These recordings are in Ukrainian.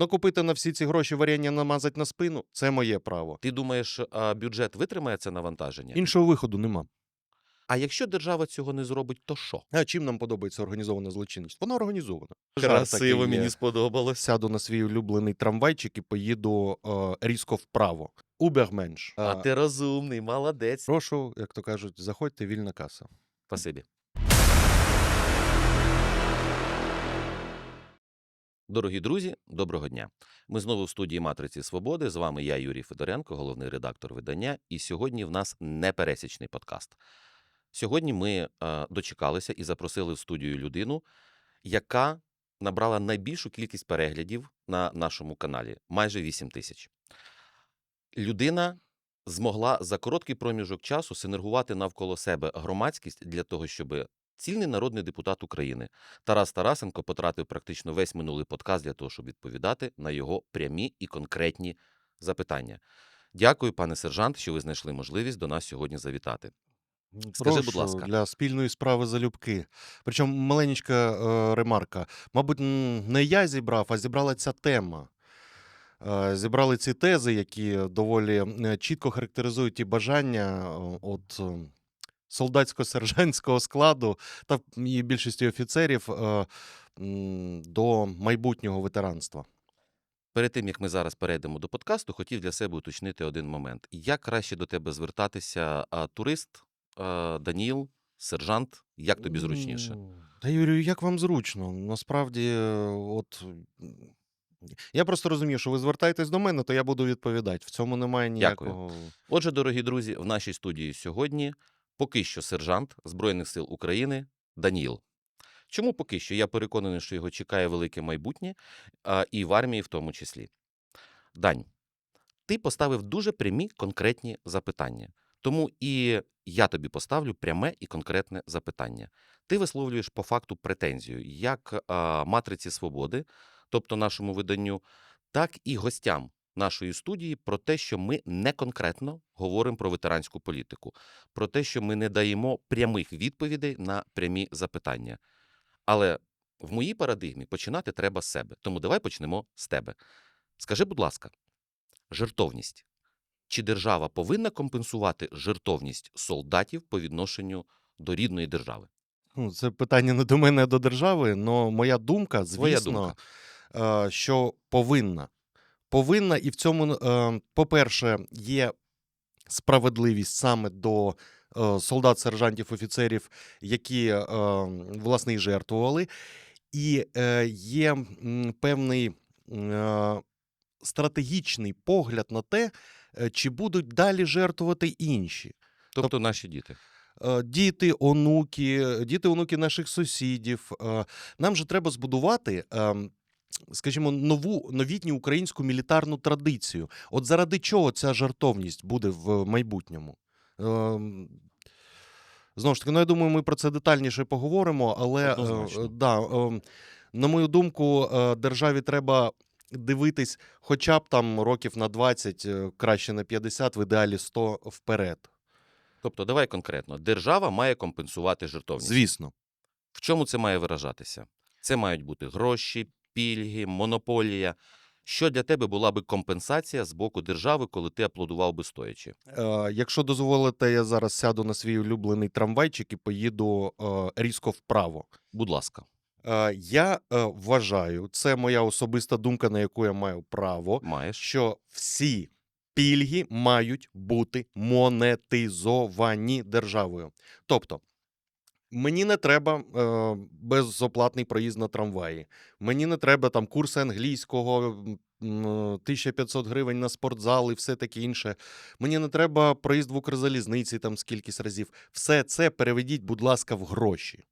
Ну, купити на всі ці гроші варення намазати на спину це моє право. Ти думаєш, а, бюджет витримає це навантаження? Іншого виходу нема. А якщо держава цього не зробить, то що? А чим нам подобається організована злочинність? Вона організована. Красиво, мені сподобалось. Сяду на свій улюблений трамвайчик і поїду е, різко вправо. Уберменш. А ти розумний, молодець. Прошу, як то кажуть, заходьте вільна каса. Спасибі. Дорогі друзі, доброго дня. Ми знову в студії Матриці Свободи. З вами я, Юрій Федоренко, головний редактор видання. І сьогодні в нас непересічний подкаст. Сьогодні ми е, дочекалися і запросили в студію людину, яка набрала найбільшу кількість переглядів на нашому каналі майже 8 тисяч. Людина змогла за короткий проміжок часу синергувати навколо себе громадськість для того, щоб цільний народний депутат України Тарас Тарасенко потратив практично весь минулий подкаст для того, щоб відповідати на його прямі і конкретні запитання. Дякую, пане сержант, що ви знайшли можливість до нас сьогодні завітати. Скажи, будь ласка. для спільної справи залюбки. Причому маленька е, ремарка. Мабуть, не я зібрав, а зібрала ця тема. Е, Зібрали ці тези, які доволі е, чітко характеризують ті бажання е, от солдатсько-сержантського складу та і більшості офіцерів е, до майбутнього ветеранства. Перед тим як ми зараз перейдемо до подкасту, хотів для себе уточнити один момент: як краще до тебе звертатися турист, Даніл, сержант? Як тобі зручніше? Та Юрію, як вам зручно? Насправді, е, от. Я просто розумію, що ви звертаєтесь до мене, то я буду відповідати. В цьому немає ніякого. Дякую. Отже, дорогі друзі, в нашій студії сьогодні поки що сержант Збройних сил України Даніл. Чому поки що? Я переконаний, що його чекає велике майбутнє, а, і в армії в тому числі. Дань, ти поставив дуже прямі конкретні запитання. Тому і я тобі поставлю пряме і конкретне запитання. Ти висловлюєш по факту претензію як а, матриці свободи, тобто нашому виданню, так і гостям нашої студії про те, що ми не конкретно говоримо про ветеранську політику, про те, що ми не даємо прямих відповідей на прямі запитання. Але в моїй парадигмі починати треба з себе. Тому давай почнемо з тебе. Скажи, будь ласка, жертовність. Чи держава повинна компенсувати жертовність солдатів по відношенню до рідної держави? Ну, Це питання не до мене, а до держави. але моя думка, звісно, е, що повинна. Повинна, і в цьому, е, по-перше, є справедливість саме до е, солдат, сержантів, офіцерів, які е, власне і жертвували. І є певний стратегічний погляд на те, чи будуть далі жертвувати інші. Тобто наші діти. Діти, онуки, діти, онуки наших сусідів. Нам же треба збудувати, ем, скажімо, нову новітню українську мілітарну традицію. От заради чого ця жартовність буде в майбутньому? Ем, Знову ж таки, ну я думаю, ми про це детальніше поговоримо, але е, да, ем, на мою думку, е, державі треба дивитись хоча б там років на 20, е, краще на 50, в ідеалі 100 вперед. Тобто, давай конкретно, держава має компенсувати жертовність. Звісно. В чому це має виражатися? Це мають бути гроші, пільги, монополія. Що для тебе була би компенсація з боку держави, коли ти аплодував би стоячи? Е, якщо дозволите, я зараз сяду на свій улюблений трамвайчик і поїду е, різко вправо. Будь ласка, Е, я е, вважаю, це моя особиста думка, на яку я маю право, маєш. що всі пільги мають бути монетизовані державою. Тобто, мені не треба е, безоплатний проїзд на трамваї. Мені не треба там курси англійського, м, м, 1500 гривень на спортзал і все таке інше. Мені не треба проїзд в Укрзалізниці там скількись разів. Все це переведіть, будь ласка, в гроші.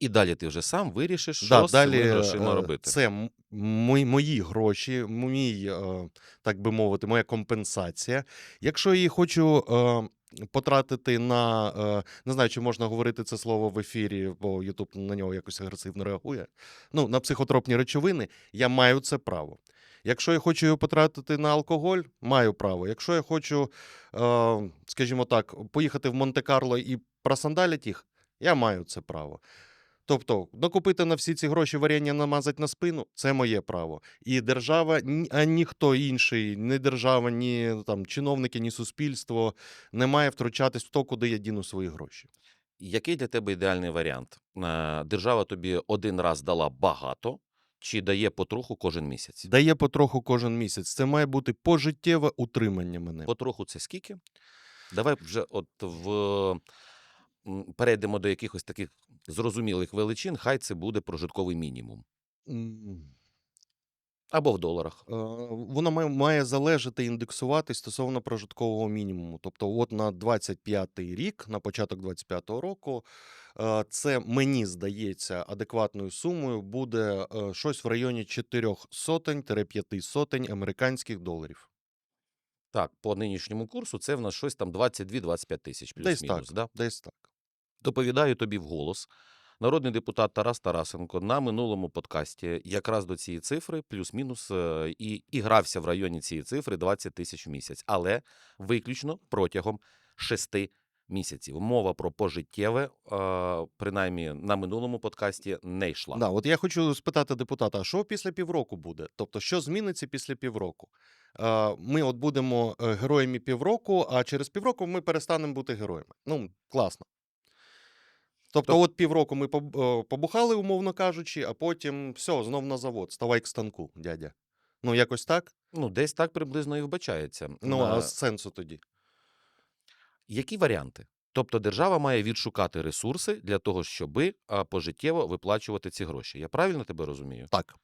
І далі ти вже сам вирішиш, що Да, з цими далі грошима е, робити. це мої, мої гроші, мій, е, так би мовити, моя компенсація. Якщо я її хочу е, потратити на е, не знаю, чи можна говорити це слово в ефірі, бо Ютуб на нього якось агресивно реагує. Ну, на психотропні речовини, я маю це право. Якщо я хочу його потратити на алкоголь, маю право. Якщо я хочу, е, скажімо так, поїхати в Монте-Карло і просандалять їх, я маю це право. Тобто, накупити на всі ці гроші варення намазати на спину це моє право. І держава, а ніхто інший, ні держава, ні там чиновники, ні суспільство не має втручатись в то, куди я діну свої гроші. Який для тебе ідеальний варіант? Е, Держава тобі один раз дала багато, чи дає потроху кожен місяць? Дає потроху кожен місяць. Це має бути пожиттєве утримання мене. Потроху це скільки? Давай вже от в перейдемо до якихось таких зрозумілих величин, хай це буде прожитковий мінімум. Або в доларах. е, Воно має, має залежати індексувати стосовно прожиткового мінімуму. Тобто, от на 25-й рік, на початок 25-го року, е, це мені здається адекватною сумою буде е, щось в районі 4 сотень-5 сотень американських доларів. Так, по нинішньому курсу це в нас щось там 22-25 тисяч Десь плюс-мінус. так. Да? Десь так. Доповідаю тобі вголос. Народний депутат Тарас Тарасенко на минулому подкасті якраз до цієї цифри, плюс-мінус, е, і, і грався в районі цієї цифри 20 тисяч в місяць, але виключно протягом 6 місяців. Мова про пожиттєве, е, принаймні на минулому подкасті, не йшла. Да, от я хочу спитати депутата, що після півроку буде? Тобто, що зміниться після півроку? Е, Ми от будемо героями півроку, а через півроку ми перестанемо бути героями. Ну, класно. Тобто, Тоб- от півроку ми е, побухали, умовно кажучи, а потім все, знов на завод, ставай к станку, дядя. Ну, якось так. Ну, десь так приблизно і вбачається. Ну, а Е, сенсу тоді. Які варіанти? Тобто держава має відшукати ресурси для того, щоби пожиттєво виплачувати ці гроші. Я правильно тебе розумію? Так.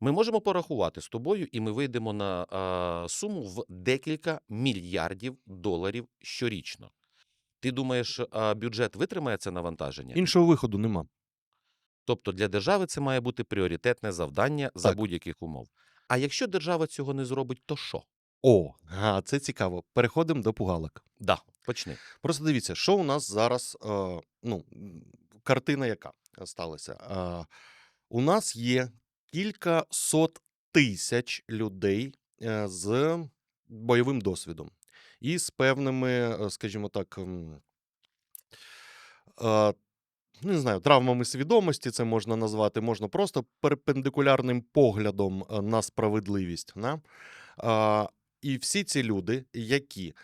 Ми можемо порахувати з тобою, і ми вийдемо на а, суму в декілька мільярдів доларів щорічно. Ти думаєш, а, бюджет витримає це навантаження? Іншого виходу нема. Тобто для держави це має бути пріоритетне завдання за Так. будь-яких умов. А якщо держава цього не зробить, то що? О, га, це цікаво. Переходимо до пугалок. Да, почни. Просто дивіться, що у нас зараз, е, ну, картина яка сталася. Е, у нас є кілька сот тисяч людей е, з бойовим досвідом і з певними, е, скажімо так, не знаю, травмами свідомості це можна назвати, можна просто перпендикулярним поглядом е, на справедливість. Да? І всі ці люди, які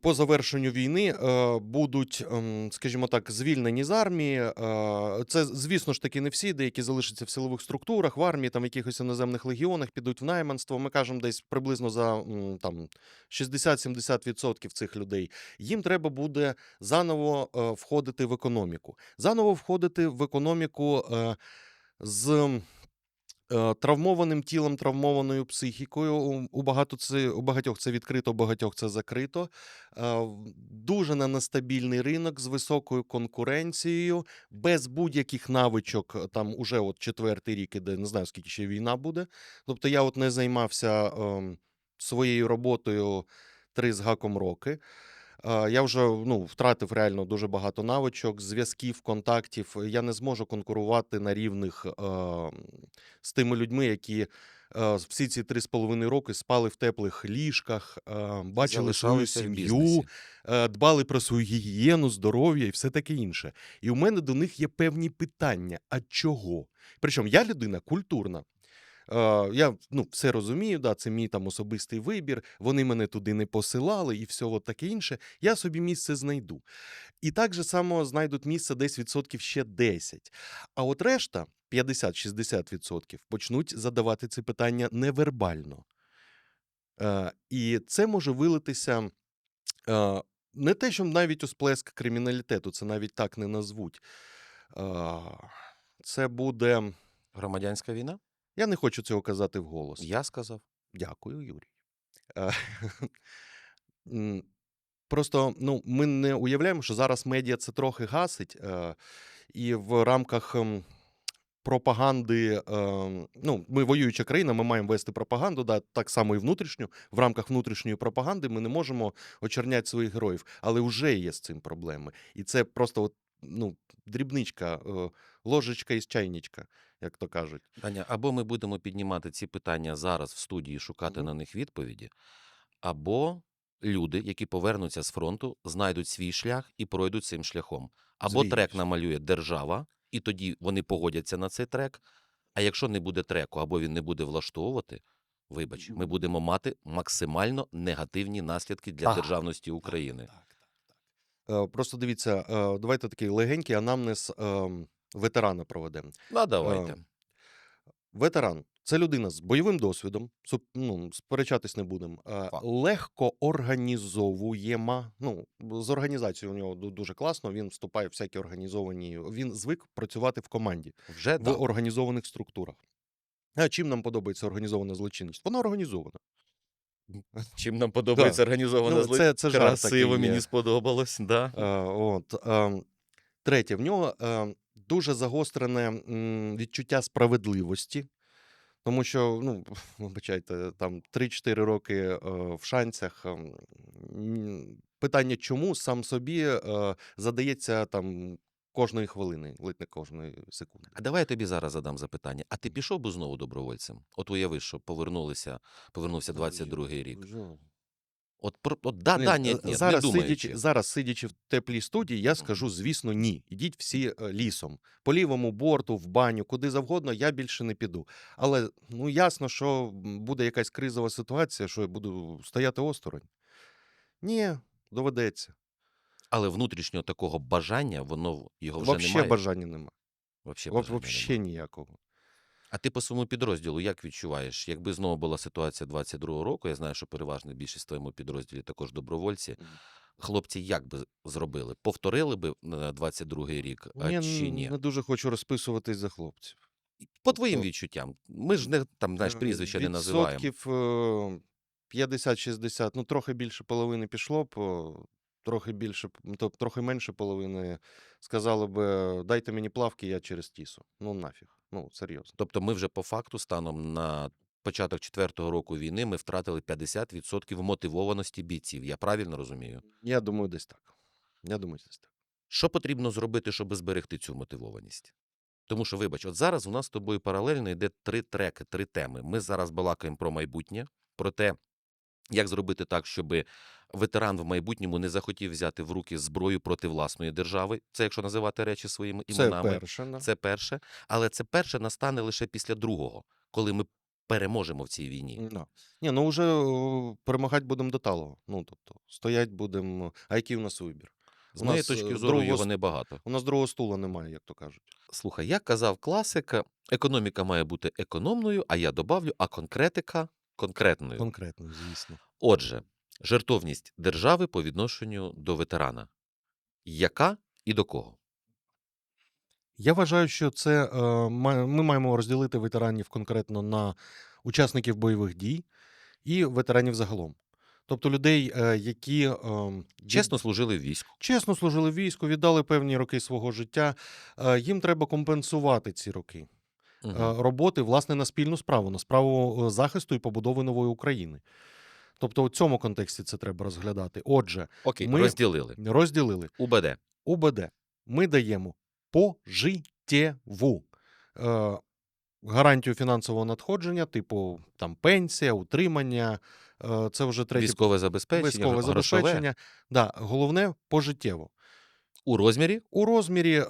по завершенню війни е, будуть, ем, скажімо так, звільнені з армії. Е, Це, звісно ж таки, не всі, деякі залишаться в силових структурах, в армії, там в якихось іноземних легіонах, підуть в найманство. Ми кажемо десь приблизно за там 60-70% цих людей. Їм треба буде заново е, входити в економіку. Заново входити в економіку е, з е, травмованим тілом, травмованою психікою. У, у, багато це, у багатьох це відкрито, у багатьох це закрито. Е, Дуже на нестабільний ринок з високою конкуренцією, без будь-яких навичок. е, Там уже от четвертий рік іде, не знаю, скільки ще війна буде. Тобто я от не займався ем, своєю роботою три з гаком роки. Е, Я вже ну, втратив реально дуже багато навичок, зв'язків, контактів. Я не зможу конкурувати на рівних е, з тими людьми, які е, всі ці три з половиною роки спали в теплих ліжках, е, бачили свою сім'ю, е, дбали про свою гігієну, здоров'я і все таке інше. І у мене до них є певні питання: а чого? Причому я людина культурна. Е, я ну, все розумію, да, це мій там особистий вибір. Вони мене туди не посилали і все от таке інше. Я собі місце знайду. І так же само знайдуть місце десь відсотків ще 10. А от решта 50-60% почнуть задавати це питання невербально. Е, і це може вилитися е, не те, що навіть у сплеск криміналітету, це навіть так не назвуть. Це буде. Громадянська війна? Я не хочу цього казати вголос. Я сказав. Дякую, Юрій. Е, Просто ну, ми не уявляємо, що зараз медіа це трохи гасить, е, і в рамках ем, пропаганди, ем, ну, ми воююча країна, ми маємо вести пропаганду, да, так само і внутрішню. В рамках внутрішньої пропаганди ми не можемо очерняти своїх героїв, але вже є з цим проблеми. І це просто от, ну, дрібничка, е, ложечка із чайничка, як то кажуть. Таня, або ми будемо піднімати ці питання зараз в студії, шукати Мгм. на них відповіді, або люди, які повернуться з фронту, знайдуть свій шлях і пройдуть цим шляхом. Або трек намалює держава, і тоді вони погодяться на цей трек. А якщо не буде треку, або він не буде влаштовувати, вибач, ми будемо мати максимально негативні наслідки для Так, державності України. Так, Просто дивіться, е, давайте такий легенький анамнез ем, ветерана проведемо. Ну, давайте. Е, Ветеран це людина з бойовим досвідом, ну, сперечатись не будемо. е, Легко організовуєма. Ну, з організацією у нього дуже класно. Він вступає в всякі організовані. Він звик працювати в команді, Вже в так. організованих структурах. А чим нам подобається організована злочинність? Вона організована. Чим нам подобається організована Ну, зли... це, це Красиво, мені є. сподобалось. Да. Е, от, е, третє, в нього е, дуже загострене м, відчуття справедливості, тому що, ну, вибачайте, там 3-4 роки е, в шанцях. ем, питання, чому сам собі е, задається там кожної хвилини, ледь не кожної секунди. А давай я тобі зараз задам запитання. А ти пішов би знову добровольцем? От уяви, що повернулися, повернувся 22-й рік. От, про, от да, Ні, да, е, ні, ні, зараз, не сидячи, зараз сидячи в теплій студії, я скажу, звісно, ні. Ідіть всі е, лісом, по лівому борту, в баню, куди завгодно, я більше не піду. Але ну ясно, що буде якась кризова ситуація, що я буду стояти осторонь. Ні, доведеться. Але внутрішнього такого бажання, воно його вже Взагалі немає. бажання нема. Вообще бажання Взагалі немає. ніякого. А ти по своєму підрозділу як відчуваєш? Якби знову була ситуація 22-го року, я знаю, що переважна більшість в твоєму підрозділі також добровольці. Хлопці як би зробили? Повторили би на 22-й рік, а Я чи ні? не дуже хочу розписуватись за хлопців. По твоїм Тобто, відчуттям. Ми ж не там, знаєш, Е, прізвища не називаємо. Відсотків е, 50-60, ну трохи більше половини пішло б, о, трохи більше, то трохи менше половини сказали б, дайте мені плавки, я через тісу. Ну нафіг. Ну, серйозно. Тобто ми вже по факту станом на початок четвертого року війни ми втратили 50% мотивованості бійців. Я правильно розумію? Я думаю, десь так. Я думаю, десь так. Що потрібно зробити, щоб зберегти цю мотивованість? Тому що, вибач, от зараз у нас з тобою паралельно йде три треки, три теми. Ми зараз балакаємо про майбутнє, про те, як зробити так, щоб ветеран в майбутньому не захотів взяти в руки зброю проти власної держави. Це якщо називати речі своїми Це іменами. перше. да. Це перше. Але це перше настане лише після другого, коли ми переможемо в цій війні. Да. Ні, ну вже перемагати будемо до талого. Ну, тобто, стоять будемо. А який у нас вибір? З моєї нас, е, точки зору, другого його небагато. У нас другого стула немає, як то кажуть. Слухай, як казав класик, економіка має бути економною, а я добавлю, а конкретика конкретною. Конкретно, звісно. Отже, жертовність держави по відношенню до ветерана. Яка і до кого? Я вважаю, що це е, ми маємо розділити ветеранів конкретно на учасників бойових дій і ветеранів загалом. Тобто людей, е, які е, Чесно служили в війську. чесно служили в війську, віддали певні роки свого життя. Їм треба компенсувати ці роки Мгм. роботи власне на спільну справу, на справу е, захисту і побудови нової України. Тобто, у цьому контексті це треба розглядати. Отже, Окей, ми- розділили. розділили УБД. УБД ми даємо пожиттєву е, гарантію фінансового надходження, типу там пенсія, утримання. Е, це вже третє Військове забезпечення, військове забезпечення. Да, головне пожиттєво. У розмірі У розмірі,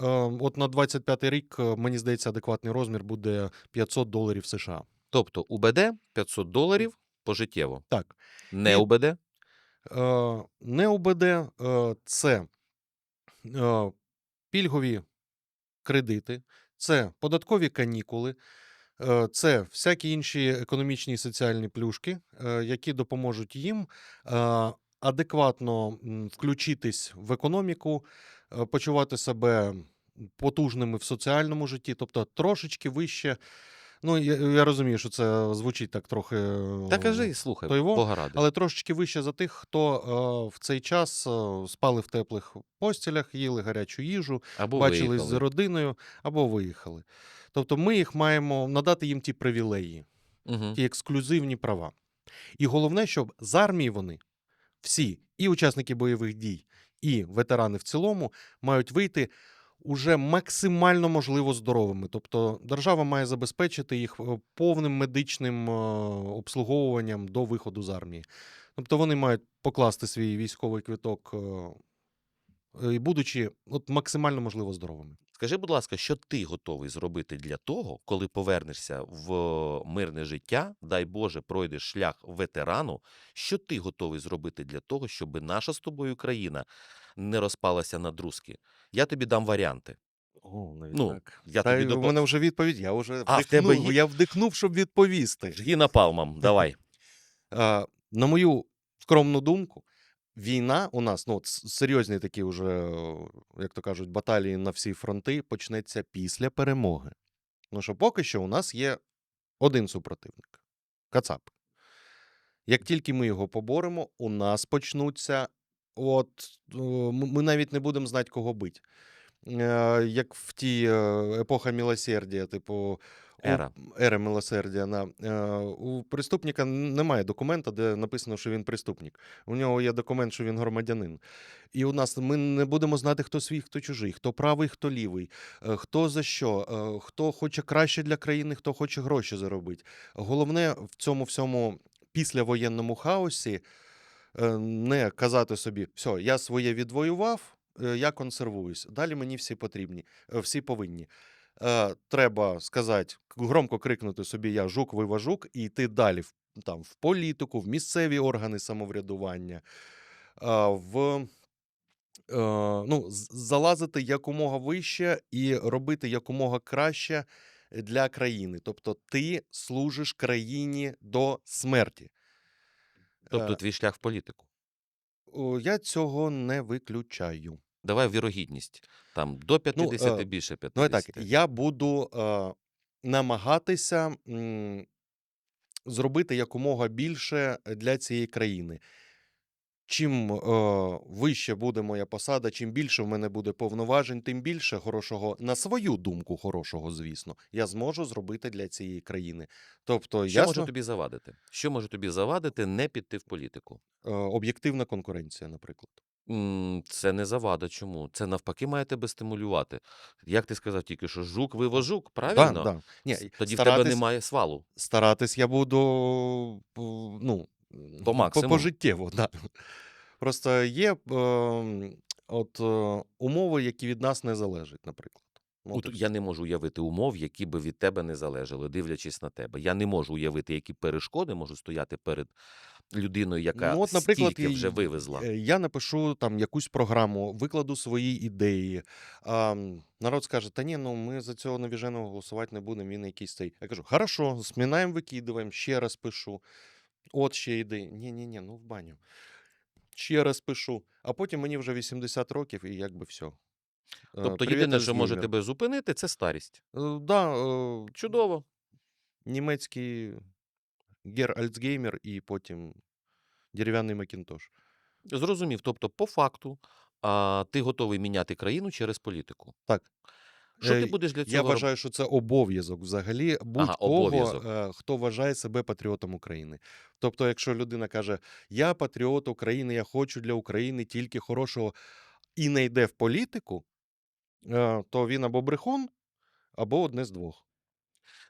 от на 25 рік, мені здається, адекватний розмір буде 500 доларів США. Тобто УБД 500 доларів пожиттєво. Так, Не І- УБД. е, не УБД е, це е, пільгові кредити, це податкові канікули, е, це всякі інші економічні і соціальні плюшки, е, які допоможуть їм е, адекватно включитись в економіку, е, почувати себе потужними в соціальному житті, тобто трошечки вище. Ну, я, я розумію, що це звучить так трохи. Та е, кажи, слухай, то його, Бога ради. але трошечки вище за тих, хто е, в цей час е, спали в теплих постілях, їли гарячу їжу, Або бачились виїхали. з родиною або виїхали. Тобто ми їх маємо надати їм ті привілеї, Угу. ті ексклюзивні права. І головне, щоб з армії вони всі, і учасники бойових дій, і ветерани в цілому, мають вийти уже максимально можливо здоровими. Тобто держава має забезпечити їх е, повним медичним е, обслуговуванням до виходу з армії. Тобто вони мають покласти свій військовий квиток, е, і будучи от, максимально можливо здоровими. Скажи, будь ласка, що ти готовий зробити для того, коли повернешся в мирне життя, дай Боже, пройдеш шлях ветерану, що ти готовий зробити для того, щоб наша з тобою країна не розпалася на друзки? Я тобі дам варіанти. О, навіть Ну, так. я Та тобі й у мене вже відповідь. Я вже А, в тебе вдихнув, я вдихнув, щоб відповісти. Жги напалмом, давай. А, на мою скромну думку, війна у нас, ну, серйозні такі вже, як то кажуть, баталії на всі фронти почнеться після перемоги. Ну що поки що у нас є один супротивник Кацап. Як тільки ми його поборемо, у нас почнуться. От ми навіть не будемо знати, кого бить. Е, Як в ті е, епоха милосердя, типу, Ера. ера милосердя. На, е, у преступника немає документа, де написано, що він преступник. У нього є документ, що він громадянин. І у нас ми не будемо знати, хто свій, хто чужий, хто правий, хто лівий, е, хто за що, е, хто хоче краще для країни, хто хоче гроші заробити. Головне в цьому всьому післявоєнному хаосі е, не казати собі, все, я своє відвоював, е, я консервуюсь. Далі мені всі потрібні, е, всі повинні. Е, Треба сказати, громко крикнути собі Я жук, ви важук, і йти далі в, там, в політику, в місцеві органи самоврядування, е, в е, ну, залазити якомога вище і робити якомога краще для країни. Тобто ти служиш країні до смерті. Тобто Е, твій шлях в політику. Я цього не виключаю. Давай вірогідність. Там до 50, е, більше 50. Ну, і так, я буду е, намагатися м, зробити якомога більше для цієї країни. Чим е, вище буде моя посада, чим більше в мене буде повноважень, тим більше хорошого, на свою думку, хорошого, звісно, я зможу зробити для цієї країни. Тобто, Що може тобі завадити? Що може тобі завадити не піти в політику? е, об'єктивна конкуренція, наприклад. М, Це не завада. Чому? Це навпаки має тебе стимулювати. Як ти сказав тільки, що жук вивожук, правильно? Да, да. Ні, С- Тоді в тебе старатись, немає свалу. старатись я буду по- ну, По по, максимуму. пожиттєво. Да. Просто є е, от, е, умови, які від нас не залежать, наприклад. От От і я все. не можу уявити умов, які би від тебе не залежали, дивлячись на тебе. Я не можу уявити, які перешкоди можуть стояти перед людиною, яка Ну, от, наприклад, стільки вже вивезла. е, я напишу там якусь програму, викладу свої ідеї. А, народ скаже: та ні, ну ми за цього навіженого голосувати не будемо, він якийсь цей. Я кажу, хорошо, змінаємо, викидуємо, ще раз пишу. От ще ідеї. Ні, ні, ні, ну в баню. Ще раз пишу. А потім мені вже 80 років, і якби все. Тобто єдине, що може тебе зупинити, це старість. Е, Да, е, Чудово. німецький гер Альцгеймер і потім дерев'яний Макінтош. Зрозумів. Тобто, по факту, а, ти готовий міняти країну через політику. Так. Що ти Е, будеш для цього Я вважаю, що це обов'язок взагалі будь-кого, обов'язок. е, хто вважає себе патріотом України. Тобто, якщо людина каже, я патріот України, я хочу для України тільки хорошого і не йде в політику, е, то він або брехун, або одне з двох.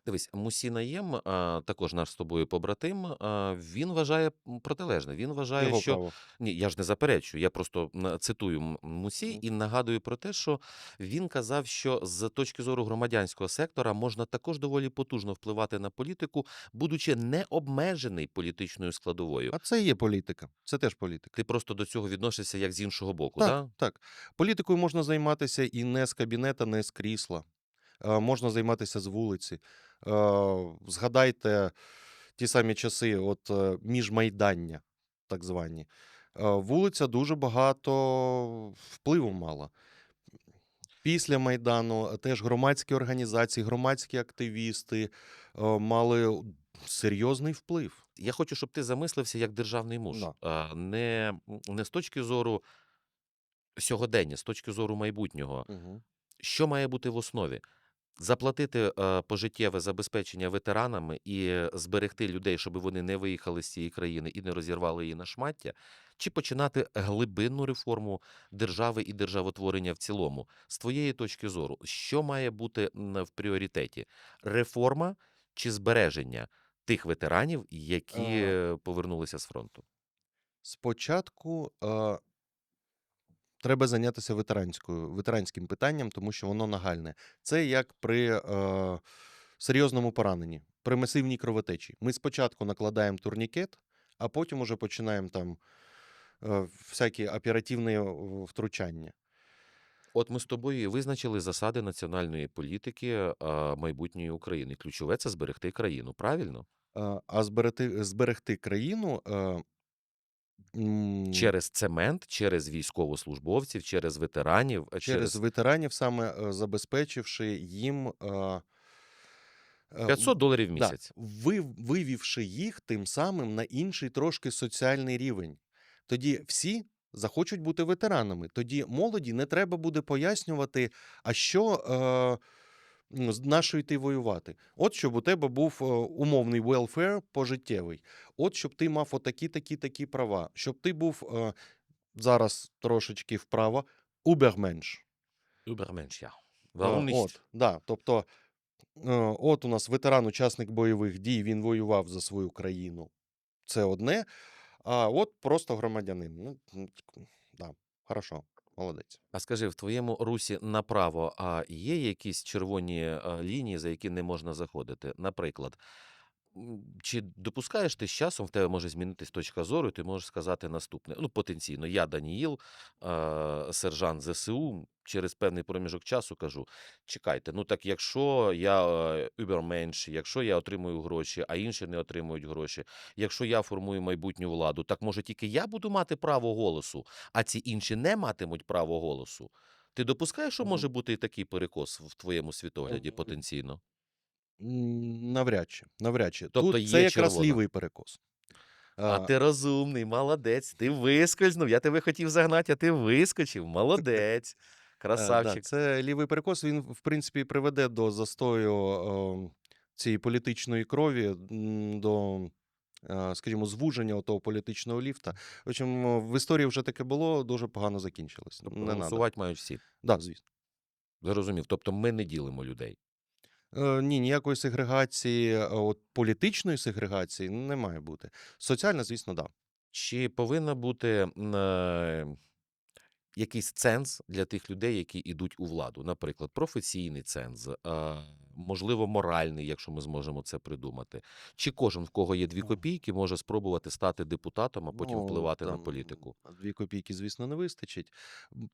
Дивись, Мусінаєм, а, також наш з тобою побратим, а, він вважає протилежне. Він вважає, Його що право. Ні, я ж не заперечую. Я просто цитую Мусі і нагадую про те, що він казав, що з точки зору громадянського сектора можна також доволі потужно впливати на політику, будучи не обмежений політичною складовою. А це і є політика. Це теж політика. Ти просто до цього відносишся як з іншого боку, Так, да? так. Політикою можна займатися і не з кабінета, не з крісла. Можна займатися з вулиці. Е, Згадайте ті самі часи, от е, міжмайдання, так звані. Е, Вулиця дуже багато впливу мала. Після Майдану е, теж громадські організації, громадські активісти е, мали серйозний вплив. Я хочу, щоб ти замислився як державний муж, Да. не, не з точки зору сьогодення, з точки зору майбутнього. Угу. Що має бути в основі? Заплатити е, пожиттєве забезпечення ветеранами і зберегти людей, щоб вони не виїхали з цієї країни і не розірвали її на шмаття, чи починати глибинну реформу держави і державотворення в цілому? З твоєї точки зору, що має бути в пріоритеті? Реформа чи збереження тих ветеранів, які е, повернулися з фронту? Спочатку е, треба зайнятися ветеранською, ветеранським питанням, тому що воно нагальне. Це як при е, серйозному пораненні, при масивній кровотечі. Ми спочатку накладаємо турнікет, а потім уже починаємо там е, всякі оперативні втручання. От ми з тобою і визначили засади національної політики майбутньої України. Ключове це зберегти країну, правильно? Е, А зберегти, зберегти країну е, м, Через цемент, через військовослужбовців, через ветеранів, через через ветеранів, саме е, забезпечивши їм. е, е, 500 доларів в Да, місяць. ви, вивівши їх тим самим на інший трошки соціальний рівень. Тоді всі захочуть бути ветеранами. Тоді молоді не треба буде пояснювати, а що е, нашою йти воювати. От щоб у тебе був е, умовний welfare пожиттєвий. От щоб ти мав отакі, такі, такі права. Щоб ти був е, зараз трошечки вправо, уберменш. Übermensch, ja. Е? От, да, тобто, от у нас ветеран, учасник бойових дій, він воював за свою країну. Це одне. А от просто громадянин. Ну, да, хорошо, молодець. А скажи, в твоєму русі направо а є якісь червоні лінії, за які не можна заходити? Наприклад, чи допускаєш ти з часом, в тебе може змінитись точка зору, і ти можеш сказати наступне. Ну, потенційно, я Даніїл, а, сержант ЗСУ, через певний проміжок часу кажу: чекайте, ну так якщо я е, якщо я отримую гроші, а інші не отримують гроші, якщо я формую майбутню владу, так може тільки я буду мати право голосу, а ці інші не матимуть право голосу. Ти допускаєш, що може бути і такий перекос в твоєму світогляді потенційно? Навряд чи, навряд чи. Тобто Тут є це якраз червона. лівий перекос. А А, ти розумний, молодець. Ти вискользнув. Я тебе хотів загнати, а ти вискочив. Молодець. е, да, Красавчик. це лівий перекос, він, в принципі, приведе до застою е, цієї політичної крові, до, е, скажімо, звуження того політичного ліфта. В общем, в історії вже таке було, дуже погано закінчилось. Тобто голосувати мають всі. Да, звісно. Зрозумів. Тобто ми не ділимо людей. Е, ні, ніякої сегрегації, е, от політичної сегрегації не має бути. Соціальна, звісно, да. Чи повинна бути е, якийсь ценз для тих людей, які йдуть у владу? Наприклад, професійний ценз, можливо, моральний, якщо ми зможемо це придумати. Чи кожен, в кого є дві копійки, може спробувати стати депутатом, а потім Ну, впливати на політику? Дві копійки, звісно, не вистачить.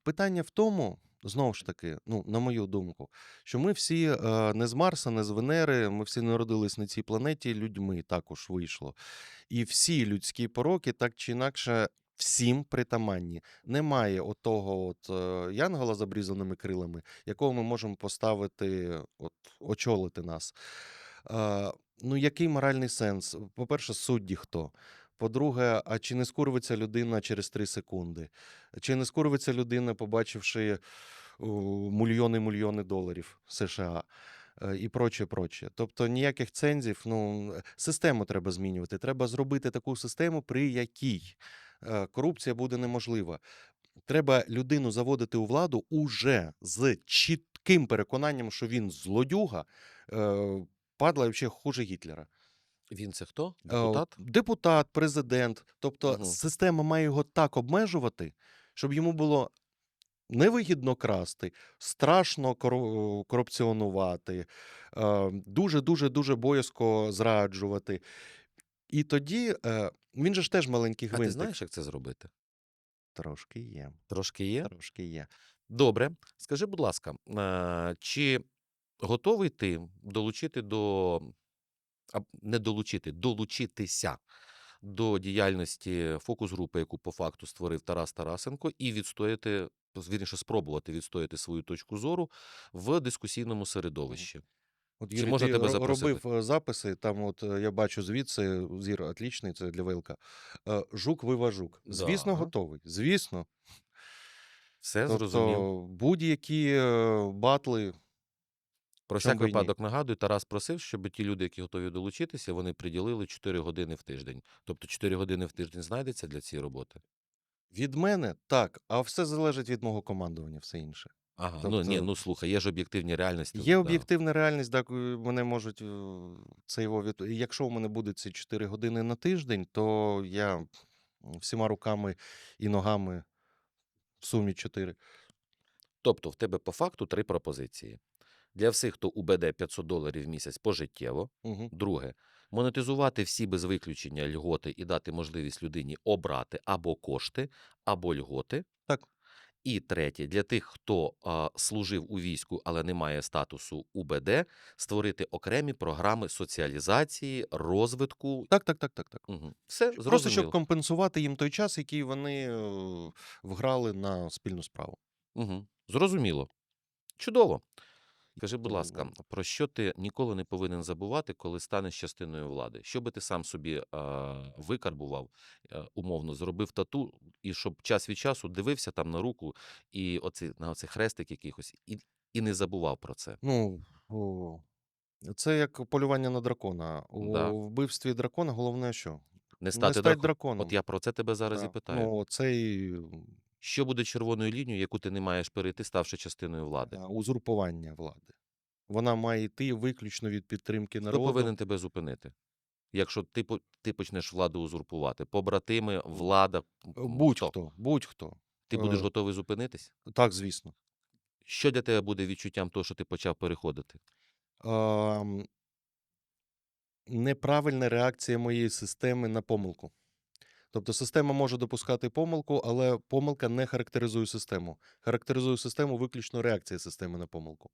Питання в тому, знову ж таки, ну, на мою думку, що ми всі е, не з Марса, не з Венери, ми всі народились на цій планеті людьми, також вийшло. І всі людські пороки так чи інакше. Всім притаманні. Немає отого от е, янгола з обрізаними крилами, якого ми можемо поставити, от, очолити нас. Е, ну, який моральний сенс? По-перше, судді хто? По-друге, а чи не скурвиться людина через 3 секунди? Чи не скурвиться людина, побачивши мільйони-мільйони доларів США? е, І проче, проче. Тобто ніяких цензів, ну, систему треба змінювати. Треба зробити таку систему, при якій корупція буде неможлива. Треба людину заводити у владу уже з чітким переконанням, що він злодюга, е, падла і взагалі хуже Гітлера. Він це хто? Е, Депутат? Депутат, президент. Тобто Мгм. система має його так обмежувати, щоб йому було невигідно красти, страшно кору- корупціонувати, е, дуже дуже дуже боязко зраджувати. І тоді е, він же ж теж маленький А ти знаєш, як це зробити? Трошки є. Трошки є? Трошки є. Добре. Скажи, будь ласка, е, чи готовий ти долучити до а, не долучити, долучитися до діяльності фокус-групи, яку по факту створив Тарас Тарасенко, і відстояти, вірніше, спробувати відстояти свою точку зору в дискусійному середовищі? От Чи можна ти тебе запросити? робив е, записи, там от е, я бачу звідси, зір отлічний, це для ВЛК. Е, Жук виважук. Звісно, Да. готовий. Звісно. Все. Тобто будь-які е, батли. Про всяк випадок нагадую, Тарас просив, щоб ті люди, які готові долучитися, вони приділили 4 години в тиждень. Тобто 4 години в тиждень знайдеться для цієї роботи. Від мене так, а все залежить від мого командування, все інше. Ага, ну ні, Тобто- ну слухай, є ж об'єктивні реальності. Є да. об'єктивна реальність, так мене можуть е, це його від... Якщо у мене буде ці 4 години на тиждень, то я всіма руками і ногами в сумі 4. Тобто в тебе по факту три пропозиції. Для всіх, хто УБД 500 доларів в місяць пожиттєво. Угу. Друге, монетизувати всі без виключення льготи і дати можливість людині обрати або кошти, або льготи. Так. І третє, для тих, хто служив у війську, але не має статусу УБД, створити окремі програми соціалізації, розвитку. Так, так, так, так, так. Угу. Все Просто щоб компенсувати їм той час, який вони е, вграли на спільну справу. Угу. Зрозуміло. Чудово. Скажи, будь ласка, про що ти ніколи не повинен забувати, коли станеш частиною влади? Що би ти сам собі е, викарбував, е, умовно, зробив тату, і щоб час від часу дивився там на руку і оці, на оцей хрестик якихось, і, і не забував про це. Ну, о, це як полювання на дракона. У Да. вбивстві дракона головне що? Не Не стати стать драконом. От я про це тебе зараз і питаю. Ну, цей Що буде червоною лінією, яку ти не маєш перейти, ставши частиною влади? узурпування влади. Вона має йти виключно від підтримки Хто народу. повинен тебе зупинити? Якщо ти, ти почнеш владу узурпувати, побратими, влада, м, хто? Будь-хто, будь-хто. Ти будеш Е, готовий зупинитись? Так, звісно. Що для тебе буде відчуттям того, що ти почав переходити? Ам, неправильна реакція моєї системи на помилку. Тобто система може допускати помилку, але помилка не характеризує систему. Характеризує систему виключно реакція системи на помилку.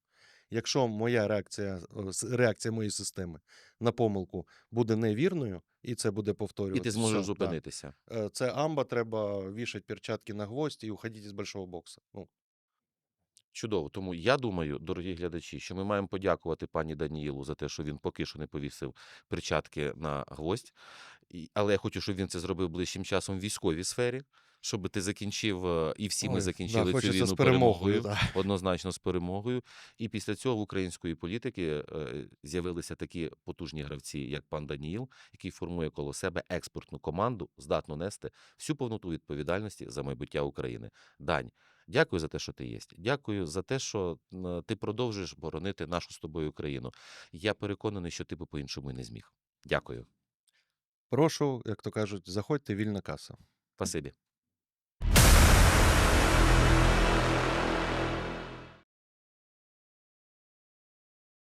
Якщо моя реакція, е, реакція моєї системи на помилку буде невірною, і це буде І повторюватися. ти зможеш зупинитися. Е, Це амба, треба вішати перчатки на гвоздь і уходити з большого бокса. Ну, Чудово. Тому я думаю, дорогі глядачі, що ми маємо подякувати пані Даніїлу за те, що він поки що не повісив перчатки на гвоздь. Але я хочу, щоб він це зробив ближчим часом в військовій сфері, щоб ти закінчив, е, і всі ми ой, закінчили да, цю війну з перемогою. перемогою. Да. однозначно з перемогою. І після цього в української політики е, з'явилися такі потужні гравці, як пан Даніїл, який формує коло себе експортну команду, здатну нести всю повноту відповідальності за майбуття України. Дань, дякую за те, що ти є. Дякую за те, що ти продовжуєш боронити нашу з тобою країну. Я переконаний, що ти би по-іншому і не зміг. Дякую. Прошу, як то кажуть, заходьте вільна каса. Спасибі.